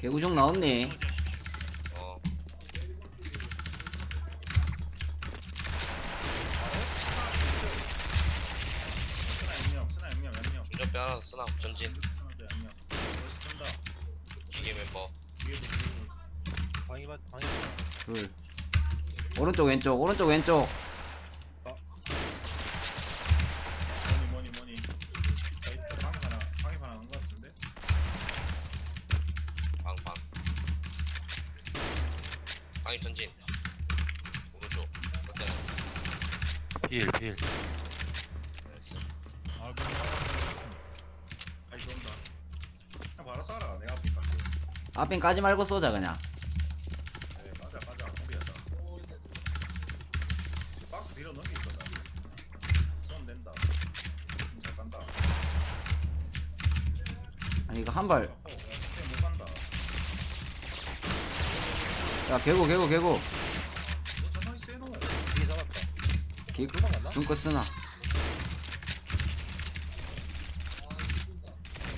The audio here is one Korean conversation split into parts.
개구종 나왔네. 어 하나 쓰나 전진 기계 멤버 방이 맞 방이 둘. 오른쪽 왼쪽 오른쪽 왼쪽. 방이 전진. 오른쪽. 어때? 필 필. 다시 온다. 그냥 바로 쏴라 내가 앞에 갈게 앞엔 까지 말고 쏘자 그냥. 네 맞아 맞아 박스 된다. 음, 잘 간다. 아니 이거 한 발. 야 개구 개구 개구. 너 전화기 세노 이게 잡았다. 개. 도망갔나? 중거 쓰나.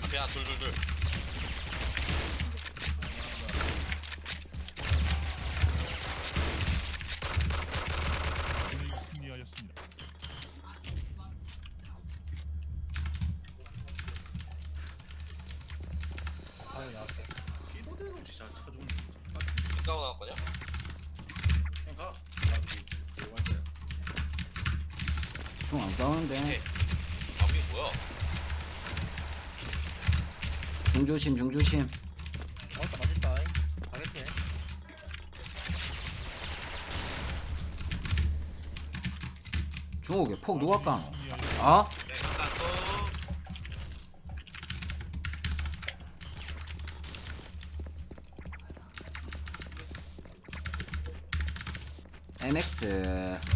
앞에 하나 둘둘둘 중 조심 중 조심. 나왔다 맞았다. 가겠지. 중옥에 폭 누가 까노? 아?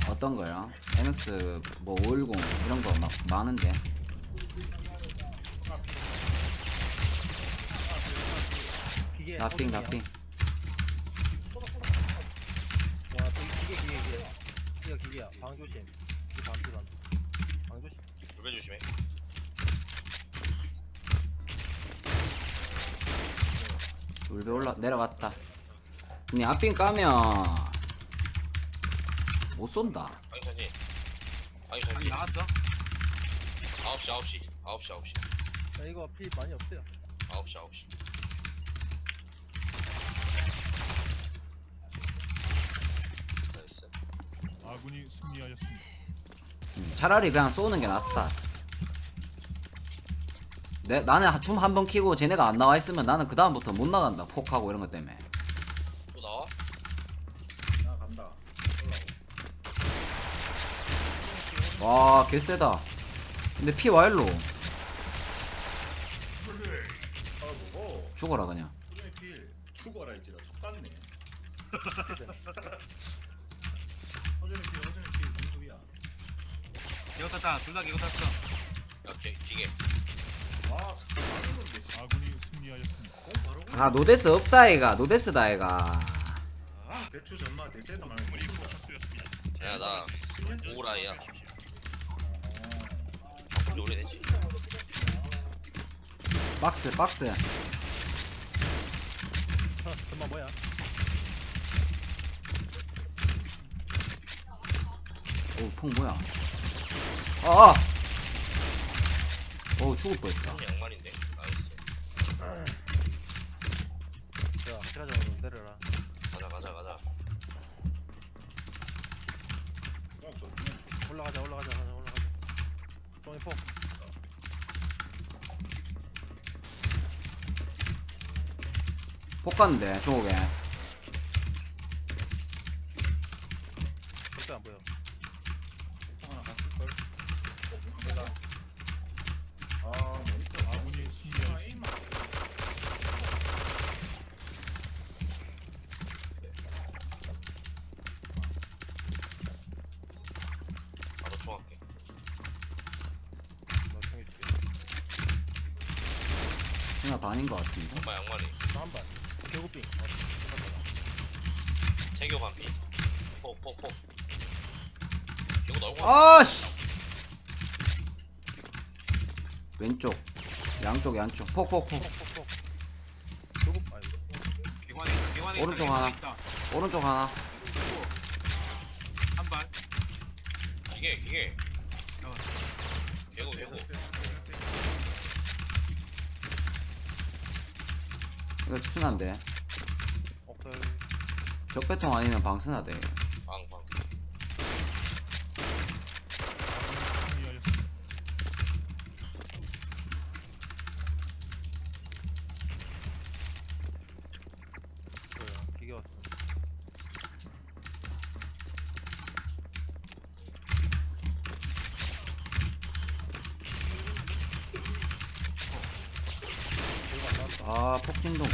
어떤 거요? MX 뭐510 이런 거 막 많은데. 기계. 나핑? 나핑. 와, 또 기계 기계 기계. 기계 기계야. 방 조심. 이방 조심. 방 조심. 불배 조심해 울배 올라 내려갔다. 근데 앞빙 까면 못 쏜다. 전진 방이 전진 나왔어? 9시 9시 9시 9시 야, 이거 피 많이 없어요. 9시 9시 나이스 아군이 승리하였습니다. 음, 차라리 그냥 쏘는 게 낫다. 내 나는 줌 한 번 키고 쟤네가 안 나와 있으면 나는 그 다음부터 못 나간다. 폭하고 이런 것 때문에. 또 나와? 나 간다 올라오고 와 개쎄다. 근데 피 와일로 아 죽어라 그냥. 죽어라 이지라 똑같네 이거 땄다 둘다 이거 땄어 야 기, 기계 와 스킬 많은 건데 씨. 아군이 승리하였습니다. 공 바로 공아 노데스 없다 애가 노데스다 애가. 아 배추 전마 대세도 말고 야나 10년 오라이야 어, 근데 오래됐지 박스 박스. 정말 뭐야? 오폭 뭐야? 아. 오 죽을 뻔했다. 한 양말인데 나이스 자, 트라정으로 내려라. 가자 가자 가자 좋네. 올라가자, 올라가자, 가자, 올라가자. 똥이 폭. 폭 갔는데 중옥에. 절대 안 보여. 하나 갔을걸 내가 아 모니터 아군이 아 승리하였습니다. 에임 나도 총할게 너 총이 줄게. 하나 반인 것 같은데. 엄마 양말이 나한 발. 개구빙. 어, 세교 반피 폭폭폭 나올 거 아씨. 왼쪽. 양쪽 양쪽. 폭폭폭. 폭폭폭. 개관에 오른쪽 하나. 오른쪽 하나 한 발. 기계 기계 이거 스나인데 오케이. 적배통 아니면 돼 방방 승리하였습니다. 뭐야? 기계 왔어. 기계 안 나왔다. 아 폭진동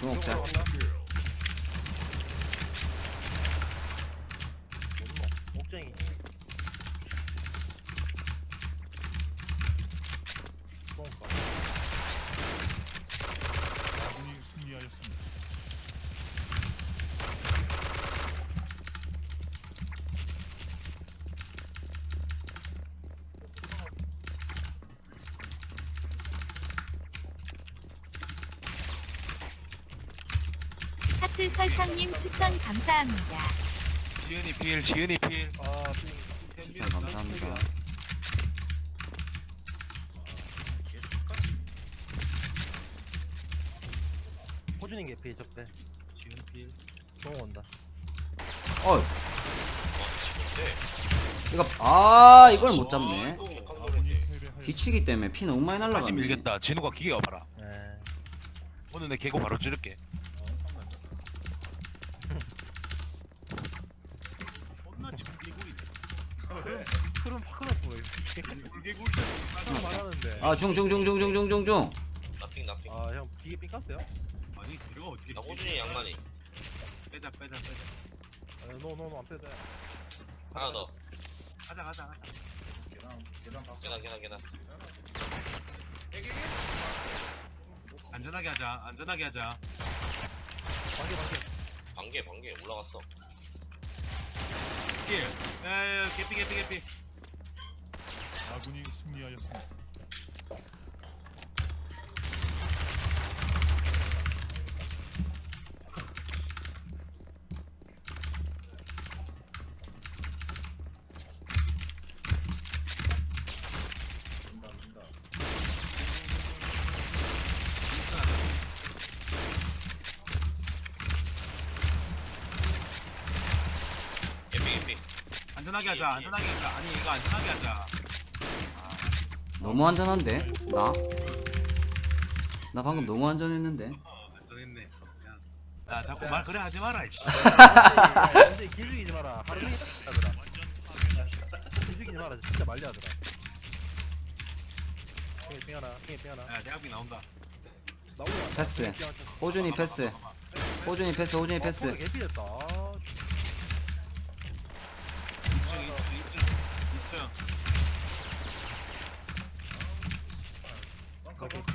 중옥자 기계방 간다. 어딨노? 옥쟁이. 똥가. 아군이 승리하였습니다. 하트 설탕님 추천 감사합니다. 지은이 필, 지은이 필. 아, 추천 감사합니다 호준인 게 피해 적대. 지은이 필. 똥 온다. 어 이거 아 이걸 못 잡네. 뒤치기 때문에 피 너무 많이 다시 날라가네 밀겠다. 진우가 기계 와봐라. 네. 오늘 내 개고 바로 찌를게. 존나 개구리. 크롬 크롬 보여. 개구리. 형 말하는데. 아 중 중 중 중 중 중 중 중 나핑 나핑 아, 형 기계 삥 깠어요? 아니 들어가 어떻게? 나 호준이 양만이 빼자 빼자 빼자. 아, 노노노 안 빼도 돼. 하나 더 가자 가자 가자. 계단 계단 박 계단 계단 계단 안전하게 하자. 안전하게 하자. 반개 반개. 반개 반개 올라갔어 필. 에에 개피 개피 개피. 아군이 승리하였습니다. 안전하게 하자. 안전하게 하자. 아니 이거 안전하게 하자. 너무 안전한데 나? 나 방금 너무 안전했는데 어, 안전했네. 야, 야 자꾸 말 그래 하지 마라. 이씨. 완전 길 죽이지 마라. 하루 종일 하더라. 길 죽이지 마라. 진짜 말려 하더라. 핑, 핑 하나, 핑, 핑 하나. 야 대학비 나온다. 나오냐? 패스 호준이 패스 호준이 패스 호준이 패스 아, 개피됐다.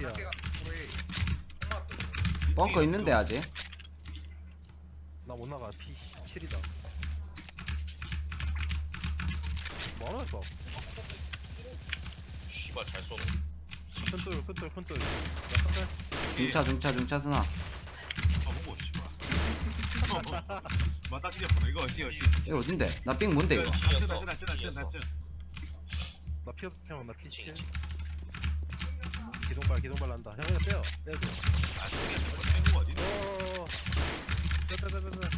개피야. 가 벙커 있는데 아직 나 못 나가. 피 7이다. 뭐하는 거야? 씨발 잘 쏘네 큰 돌, 큰 돌, 큰 돌. 야, 큰 돌. 중차 중차 중차 스나 아 보고 씨발. 맞다 찢었구나 이거 어시 어시. 이거 어딘데? 나 삥 뭔데 이거. 나 피, 형, 나 피, 7. 기동발, 기동발 난다. 형, 이거 빼요. 빼도. 아 저게 저거 어디? 오. 빼, 빼, 빼, 빼, 빼.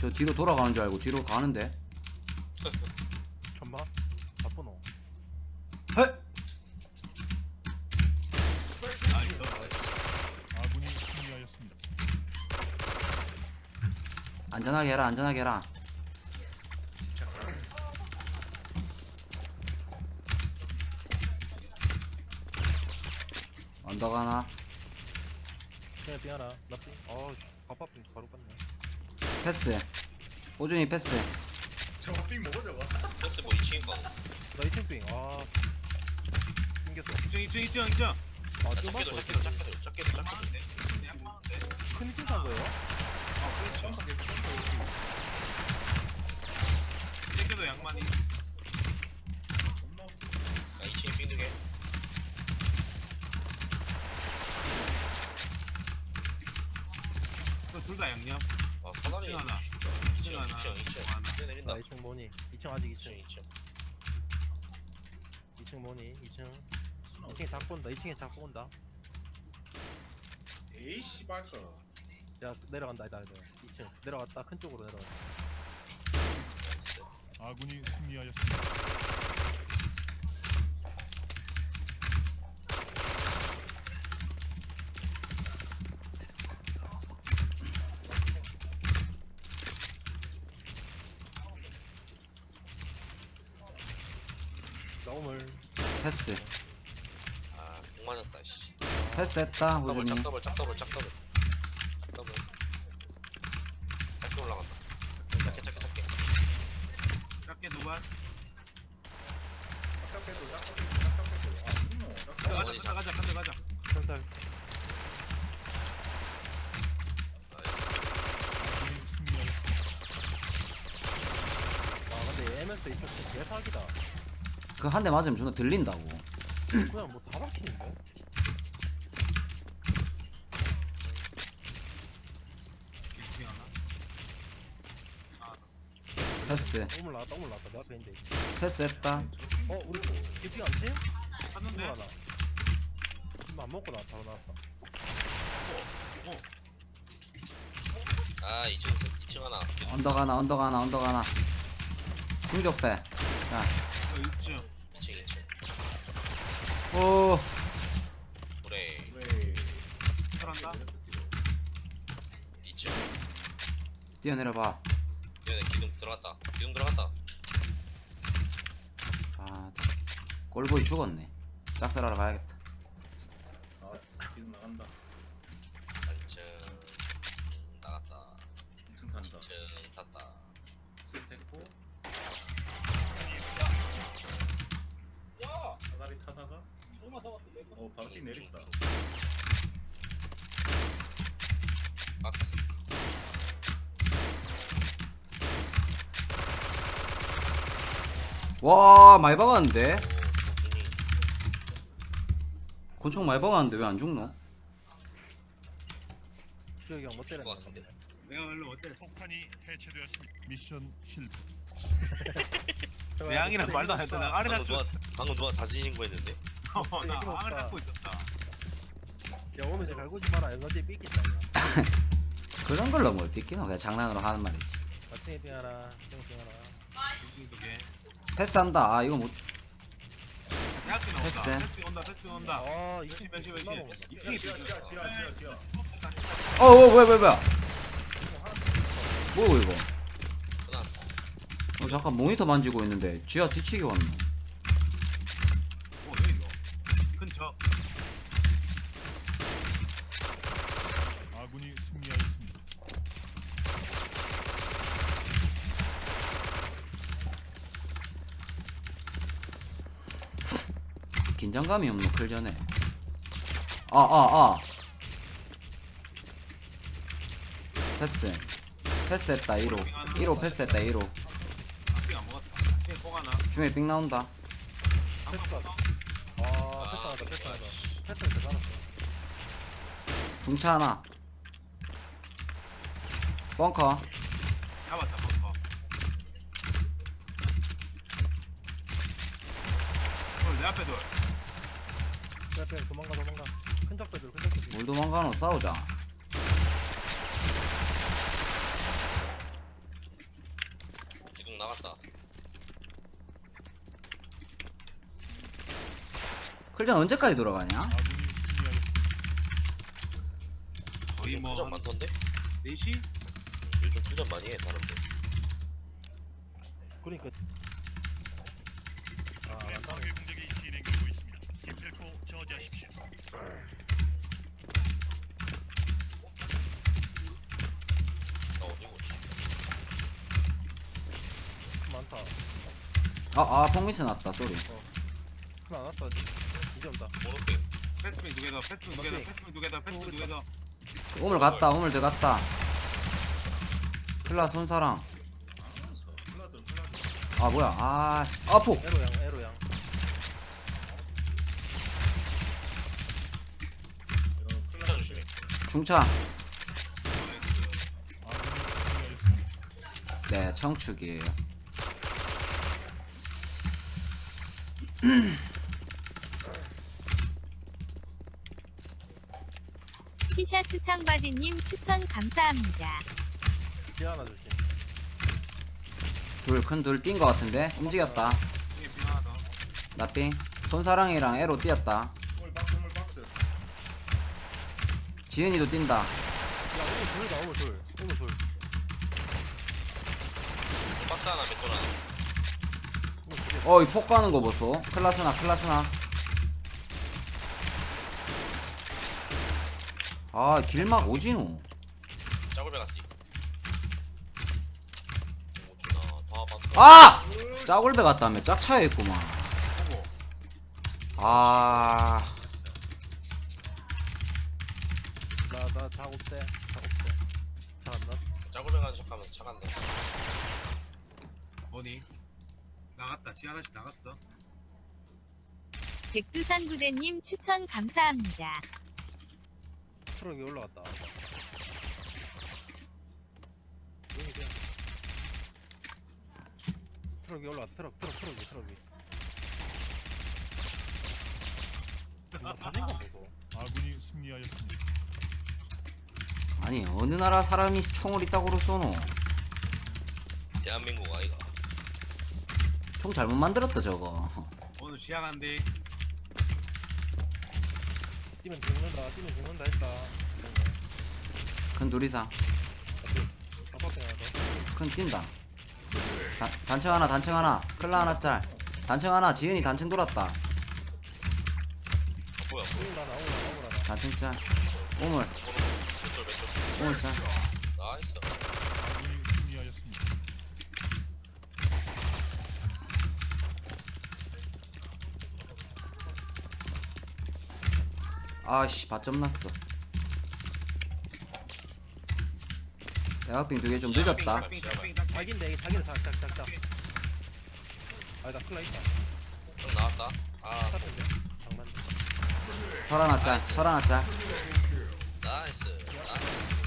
저 뒤로 돌아가는 줄 알고 뒤로 가는데 천마? 바쁘노. 아군이 승리하였습니다. 안전하게 해라 안전하게 해라 언덕 하나 그냥 삥 하나. 나 삥. 어우, 밥밥삥 바로 깠네. 패스 호준이 패스 삥 먹어 저거 패스 뭐 2층인 거 나 2층 삥. 아. 핑겼어. 2층 2층 2층 2층. 아, 좀 작게도 봤어. 작게도 작게도 작게도 작게도 큰 2층 산 거예요? 새끼도 양만이. 존나 둘다 양념. 아 사다리 2층 하나. 2층 2층 하나. 2층 2층. 하나. 2층 내린다. 나 2층 모니. 2층 아직 2층. 2층 2층. 2층 모니 2층. 2층에 작고 온다 2층에 작고 온다. 에이 씨발. 거 야 내려간다 이다 이다 2층. 내려갔다 큰 쪽으로 내려갔다. 아군이 승리하였습니다. 패스. 아 공 맞았다 씨. 패스했다 짝더블 호준이. 짝더블 짝 더블 짝 더블. 짝 더블. 작게 올라간다. 작게 작게 작게. 작게 아 짝짝 가자 가자 가자 가자 가자. 아군이 승리하였습니다. 아 근데 MS 이쪽 개사기다 그 한 대 맞으면 존나 들린다고. 그냥 뭐다 하나. 패스. 오물 나왔다 오물 나왔다. 내 앞에 있는데. 패스했다. 어 우리 깊이 안 치? 이거 하나 이거 안 먹고 나 바로 나왔다. 아 2층 2층 하나. 언덕 하나 언덕 하나 언덕 하나. 중적 빼. 자, 어, 2층. 2층 2층 오. 그래. 왜 살한다. 2층 뛰어내려봐. 얘네 기둥 들어갔다. 기둥 들어갔다. 아 꼴보이 죽었네. 짝살하러 가야겠다 와 많이 박았는데 곤충 많이 박았는데 왜 안 죽노? 기억이 형못 같은데 내가 별로 어때? 폭탄이 해체되었습니다. 미션 실패. 외양이랑 말도 안 했다. 나 아래 방금 누가 방금 누가 자진 신고했는데 어, 나힘 아래. 닫고 있었다. 야 오늘 이제 갈구지 마라 에너지 삐끼다 그런 걸로 뭘 삐끼노 그냥 장난으로 하는 말이지 마팅에 빙 하나 땡땡 하나 이두 개. 패스한다 아 이거 못 대학교 나온다. 됐어. 대학교 온다. 대학교 온다. 아 이거 몇시 몇시 존나 몇시. 먹었네. 2층에 지하 지하 지하 지하 지하 어, 어 뭐야 뭐야 뭐야 뭐야 이거 어 잠깐 모니터 만지고 있는데 쥐야 뒤치기 왔네 오 여기 너. 근처. 아군이 승리하였습니다. 긴장감이 없노 클전에 아 아아 패스 패스했다 1호 1호 패스했다 1호 앞에 안 먹었다. 지금 꼭 하나. 중에 삥 나온다 아 중차 하나 벙커 잡았다. 벙커. 돌, 내 앞에 돌. 내 앞에 도망가 도망가 큰 적배들 큰 적배들 뭘 도망가노 싸우자 기둥 나갔다 클전 언제까지 돌아가냐? 승리하였습니다. 거의 요즘 뭐 투전 한 많던데 4시? 요즘 투전 많이 해 사람들 그러니까 저지하십시오. 많다. 아아 펑미스 났다 쏘리. 하나 안 왔다 이제 온다. 오른쪽 패스핀 두개 더, 패스핀 두개 더, 패스핀 두개 더, 패스핀 두개 더. 우물 갔다 우물 들어갔다. 클라 손사랑 아 뭐야? 아 아포 에로양 에로양 중차 때 청축이에요. 티셔츠 창바디님 추천 감사합니다. 지하나 조심. 둘큰둘뛴거 같은데 움직였다. 빙하다. 나삥 손사랑이랑 에로 뛰었다. 지은이도 뛴다. 야 오물 둘이다 오물 둘. 오물 둘. 박스 하나 둘이. 어이 폭 가는 거 보소. 클라스나 클라스나. 아 길막 오지노. 아! 짜골배 갔다며 짝차에 있구만. 아 작업대. 작업대. 잘한다. 짜골배 가는 척하면서 차 간다. 어디? 나갔다. 지하 다시 나갔어. 백두산 부대님 추천 감사합니다. 트럭이 올라갔다. 여기 그냥. 트럭이 올라갔다. 트럭 트럭 트럭이 트럭이. 아, 자신감 보소. 아군이 승리하였습니다. 아니 어느 나라 사람이 총을 이따구로 쏘노? 대한민국 아이가. 총 잘못 만들었다 저거. 오늘 간대. 뛰면 죽는다. 뛰면 죽는다 했다. 큰 둘이상. 아파트 하나 더. 큰 뛴다. 단, 단층 하나 단층 하나 클라 하나 짤. 단층 하나 지은이 단층 돌았다. 아, 뭐야? 오물 하나 오물 하나 오물 하나. 단층 짤. 오물. 오물 짤. 나이스. 아씨 바점 났어. 대학빙 두개 좀 늦었다. 빙, 빙, 빙, 빙. 자기인데 이게 자기는 작작작작. 아니다 클라 있다. 좀 나왔다. 아 사는데 장난. 설 하나 짤. 설 하나 짤. 나이스.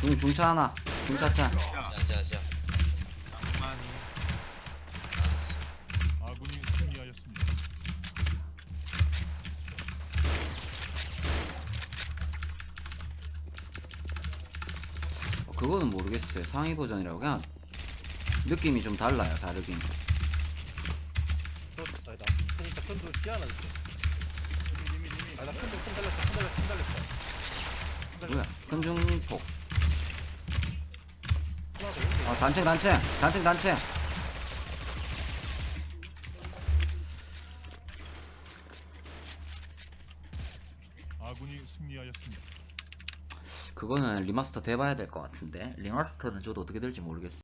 중 중차 하나. 중차. 장만이. 아군이 승리하였습니다. 어, 그거는 모르겠어요. 상위 버전이라고 그냥 느낌이 좀 달라요. 다르긴. 뭐야? 큰 중폭. 어 단층 단층 단층 단층. 아군이 승리하였습니다. 그거는 리마스터 돼봐야 될 것 같은데 리마스터는 저도 어떻게 될지 모르겠어.